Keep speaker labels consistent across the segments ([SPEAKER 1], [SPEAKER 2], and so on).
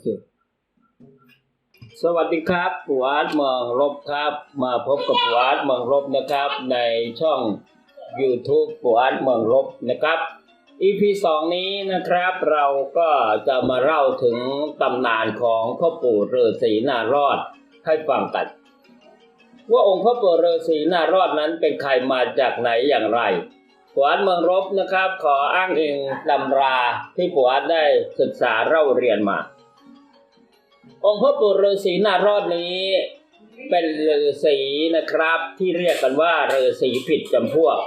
[SPEAKER 1] เค สวัสดีครับปัวอาร์ตเมืองรบครับ มาพบกับปัวอาร์ตเมืองรบนะครับ ในช่อง YouTube ปัวอาร์ตเมืองรบนะครับ EP สองนี้นะครับ เราก็จะมาเล่าถึงตำนานของพ่อปู่ฤาษีนารอดให้ฟังกัน ว่าองค์พ่อปู่ฤาษีนารอดนั้นเป็นใครมาจากไหนอย่างไรปัวอาร์ตเมืองรบนะครับ ขออ้างอิงตำราที่ปัวอาร์ตได้ศึกษาเล่าเรียนมา องค์พระปู่ฤาษีนารอดนี้ เป็นฤาษีนะครับ ที่เรียกกันว่าฤาษีผิดจำพวก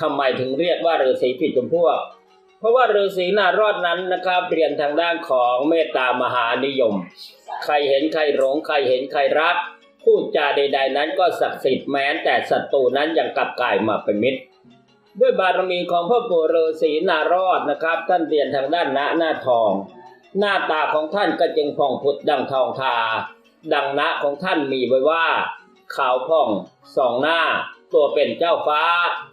[SPEAKER 1] ทำไมถึงเรียกว่าฤาษีผิดจำพวก เพราะว่าฤาษีนารอดนั้นนะครับเรียนทางด้านของเมตตามหานิยม ใครเห็นใครหลงใครเห็นใครรักพูดจาใด ๆ นั้นก็ศักดิ์สิทธิ์แม้แต่ศัตรูนั้นยังกลับกลายมาเป็นมิตรด้วยบารมีของพ่อปู่ฤาษีนารอดนะครับ ท่านเรียนทางด้านณหน้าทอง หน้าตาของท่านก็จึงผ่องผุดดังทองทา ดังนะของท่านมีไว้ว่า ขาวผ่องสองหน้า ตัวเป็นเจ้าฟ้า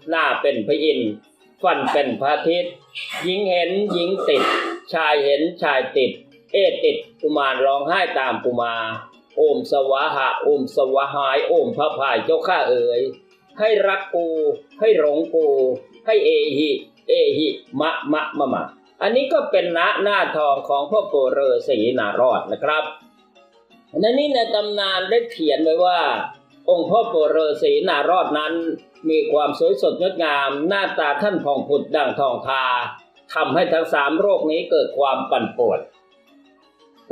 [SPEAKER 1] หน้าเป็นพระอินทร์ฟันเป็นพระอาทิตย์หญิงเห็นหญิงติด ชายเห็นชายติด เอติดกุมารร้องไห้ตามกุมารโอมสวะหะโอมสวะหายโอมพระพายเจ้าข้าเอ๋ยให้รักกู ให้หลงกู ให้เอหิ เอหิ มะมะมะมะ อันนี้ก็เป็นณหน้าทองของพ่อปู่ฤาษีนารอดนะครับในนี้ในตำนานได้เขียนไว้ว่า องค์พ่อปู่ฤาษีนารอดนั้น มีความสวยสดงดงาม หน้าตาท่านผ่องผุดดังทองทาทำให้ทั้งสามโรคนี้เกิดความปั่นป่วน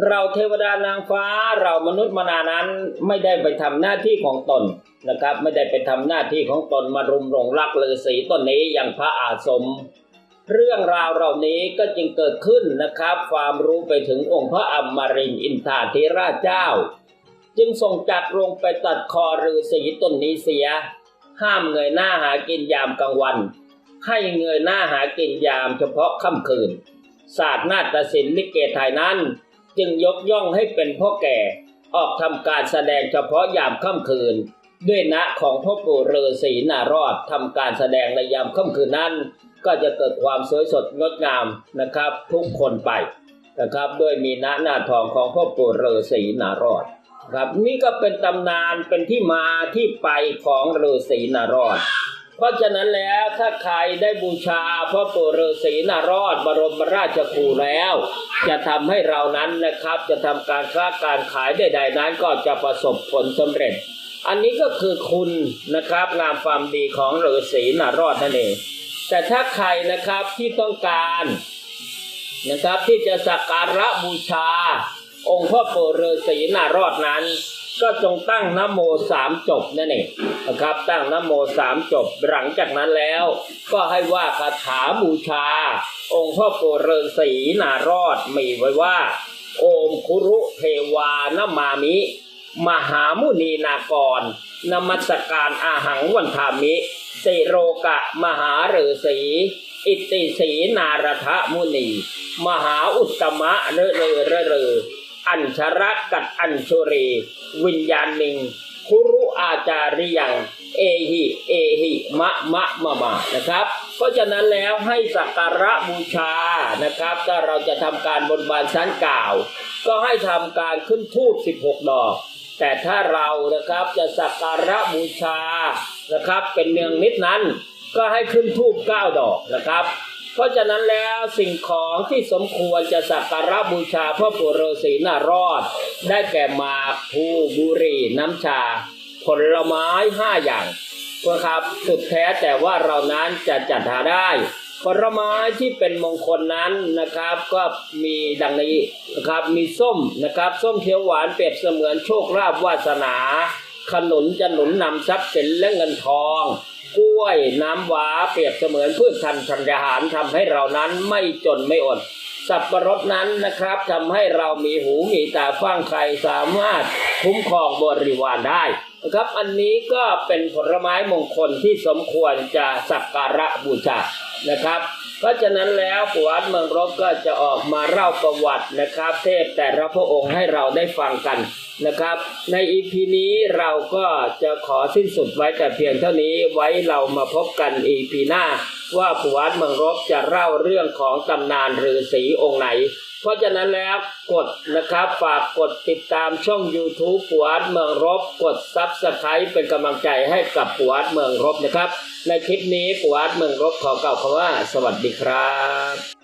[SPEAKER 1] เราเทวดานางฟ้าเรามนุษย์มนานั้นไม่ได้ไปทำหน้าที่ของตนนะครับ ไม่ได้ไปทำหน้าที่ของตนมารุมหลงรักฤาษีต้นนี้อย่างพระอาสม เรื่องราวเหล่านี้ก็จึงเกิดขึ้นนะครับ ความรู้ไปถึงองค์พระอมรินทร์อินทาธิราชเจ้า จึงทรงจัดลงไปตัดคอฤาษีต้นนี้เสีย ห้ามเงยหน้าหากินยามกลางวัน ให้เงยหน้าหากินยามเฉพาะค่ำคืน ศาสตร์นาฏศิลป์ลิเกไทยนั้น จึงยกย่องให้เป็นพ่อแก่ออกทำการแสดงเฉพาะยามค่ำคืน ด้วยณของพ่อปู่ฤาษีนารอดทำการแสดงในยามค่ำคืนนั้น ก็จะเกิดความสวยสดงดงามนะครับ ทุกคนไปนะครับด้วยมีณหน้าทองของพ่อปู่ฤาษีนารอดครับนี่ก็เป็นตำนานเป็นที่มาที่ไปของฤาษีนารอด เพราะฉะนั้นแล้วถ้าใครได้บูชาพ่อปู่ฤาษีนารอด บรมราชครูแล้ว จะทำให้เรานั้นนะครับ จะทำการค้าการขายใดๆนั้นก็จะประสบผลสำเร็จ อันนี้ก็คือคุณนะครับงามความดีของฤาษีนารอดนั่นเองแต่ถ้าใครนะครับที่ต้องการนะครับที่จะสักการะบูชา องค์พ่อปู่ฤาษีนารอดนั้น ก็จงตั้งนโมสามจบนั่นเองนะครับ ตั้งนโมสามจบหลังจากนั้นแล้ว ก็ให้ว่าคาถาบูชา องค์พ่อปู่ฤาษีนารอดมีไว้ว่า โอมคุรุเทวานมามิ มหามุนีนากร นมัสการอาหังวันธามิสิโรกะมหาฤาษีอิติสีนารทะมุนี มหาอุตมะเรเรอเรเรออัญชรักกัดอัญชุรี วิญญาณหนึ่งคุรุอาจาริยัง เอหิเอหิมะมะมะมานะครับ เพราะฉะนั้นแล้วให้สักการะบูชานะครับ ถ้าเราจะทำการบนบานชั้นกล่าว ก็ให้ทำการขึ้นทูบ16 ดอก แต่ถ้าเรานะครับจะสักการะบูชานะครับเป็นเนืองนิดนั้นก็ให้ขึ้นทูบ9ดอกนะครับ เพราะฉะนั้นแล้วสิ่งของที่สมควรจะสักการะบูชาพ่อปู่ฤาษีนารอด ได้แก่หมากภูบุรีน้ำชา ผลไม้ห้าอย่างนะครับสุดแท้แต่ว่าเรานั้นจะจัดหาได้ ผลไม้ที่เป็นมงคลนั้นนะครับ ก็มีดังนี้นะครับมีส้มนะครับส้มเขียวหวานเปรียบเสมือนโชคลาภวาสนา ขนุนจะหนุนนำทรัพย์สินและเงินทอง กล้วยน้ำว้าเปรียบเสมือนพืชทันธัญญาหารทำให้เรานั้นไม่จนไม่อด สับปะรดนั้นนะครับทำให้เรามีหูมีตาฟังใครสามารถคุ้มครองบริวารได้นะครับอันนี้ก็เป็นผลไม้มงคลที่สมควรจะสักการะบูชา นะครับ เพราะฉะนั้นแล้วปวัตเมืองรบก็จะออกมาเล่าประวัตินะครับ เทพแต่ละพระองค์ให้เราได้ฟังกันนะครับ ในอีพีนี้เราก็จะขอสิ้นสุดไว้แต่เพียงเท่านี้ไว้เรามาพบกันอีพีหน้า ว่าปวัตเมืองรบจะเล่าเรื่องของตำนานหรือษีองค์ไหนเพราะฉะนั้นแล้วกดนะครับฝากกดติดตามช่อง YouTube ปวัดเมืองรบ กดซับสไคร b ์เป็นกำลังใจให้กับปวัดเมืองรบนะครับ ในคลิปนี้ปุวัดเมืองรบขอเก่าคำว่า สวัสดีครับ